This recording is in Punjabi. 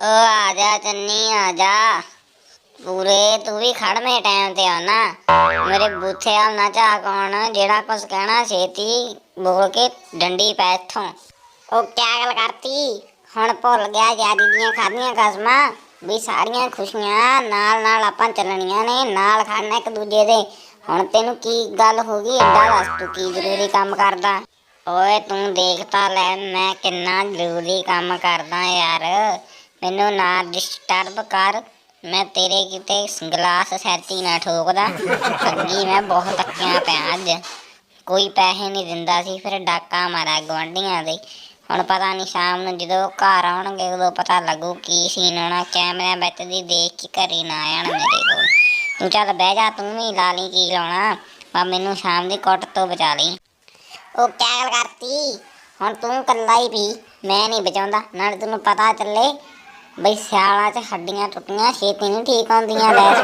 ਓ ਆ ਜਾ ਚੰਨੀ, ਆ ਜਾ। ਪੂਰੇ ਤੂੰ ਵੀ ਖੜਵੇਂ ਟਾਈਮ ਤੇ ਆਉਣਾ ਮੇਰੇ ਬੂਥੇ ਹਾਲ ਨਾ ਝਾਕ ਕੌਣ, ਜਿਹੜਾ ਕੁਛ ਕਹਿਣਾ ਛੇਤੀ ਬੋਲ ਕੇ ਡੰਡੀ ਪੈ ਇੱਥੋਂ। ਉਹ ਕਿਆ ਗੱਲ ਕਰਤੀ, ਹੁਣ ਭੁੱਲ ਗਿਆ ਯਾਰੀ ਦੀਆਂ ਖਾਧੀਆਂ ਕਸਮਾਂ, ਵੀ ਸਾਰੀਆਂ ਖੁਸ਼ੀਆਂ ਨਾਲ ਨਾਲ ਆਪਾਂ ਚੱਲਣੀਆਂ ਨੇ, ਨਾਲ ਖਾਣਾ ਇੱਕ ਦੂਜੇ ਦੇ। ਹੁਣ ਤੈਨੂੰ ਕੀ ਗੱਲ ਹੋ ਗਈ ਏਡਾ ਦੱਸ ਤੂੰ ਕੀ ਜ਼ਰੂਰੀ ਕੰਮ ਕਰਦਾ? ਓਏ ਤੂੰ ਦੇਖ ਤਾਂ ਲੈ, ਮੈਂ ਕਿੰਨਾ ਜ਼ਰੂਰੀ ਕੰਮ ਕਰਦਾ ਯਾਰ। ਮੈਨੂੰ ਨਾ ਡਿਸਟਰਬ ਕਰ। ਮੈਂ ਤੇਰੇ ਕਿਤੇ ਗਲਾਸ ਸੈਤੀ ਨਾ ਠੋਕਦਾ। ਅੱਗੀ ਮੈਂ ਬਹੁਤ ਤੱਕਿਆ ਪਿਆ ਅੱਜ। ਕੋਈ ਪੈਸੇ ਨਹੀਂ ਦਿੰਦਾ ਸੀ, ਫਿਰ ਡਾਕਾ ਮਾਰਿਆ ਗਵਾਂਢੀਆਂ ਦੇ। ਹੁਣ ਪਤਾ ਨਹੀਂ ਸ਼ਾਮ ਨੂੰ ਜਦੋਂ ਘਰ ਆਉਣਗੇ, ਉਦੋਂ ਪਤਾ ਲੱਗੂ ਕੀ ਸੀਨ ਹੋਣਾ। ਕੈਮਰਿਆਂ ਵਿੱਚ ਦੀ ਦੇਖ ਕੇ ਘਰੇ ਨਾ ਆਣ ਮੇਰੇ ਕੋਲ। ਤੂੰ ਚੱਲ ਬਹਿ ਜਾ, ਤੂੰ ਵੀ ਲਾ ਲਈ ਕੀ ਲਾਉਣਾ। ਪਰ ਮੈਨੂੰ ਸ਼ਾਮ ਦੀ ਕੁੱਟ ਤੋਂ ਬਚਾ ਲਈ। ਉਹ ਕਿਆ ਕਰਤੀ। ਹੁਣ ਤੂੰ ਕੱਲਾ ਹੀ ਪੀ। ਮੈਂ ਨਹੀਂ ਬਚਾਉਂਦਾ। ਨਾਲ ਤੈਨੂੰ ਪਤਾ ਚੱਲੇ ਬਈ ਸਿਆਲਾਂ 'ਚ ਹੱਡੀਆਂ ਟੁੱਟੀਆਂ ਛੇਤੀ ਨਹੀਂ ਠੀਕ ਹੁੰਦੀਆਂ ਲੈ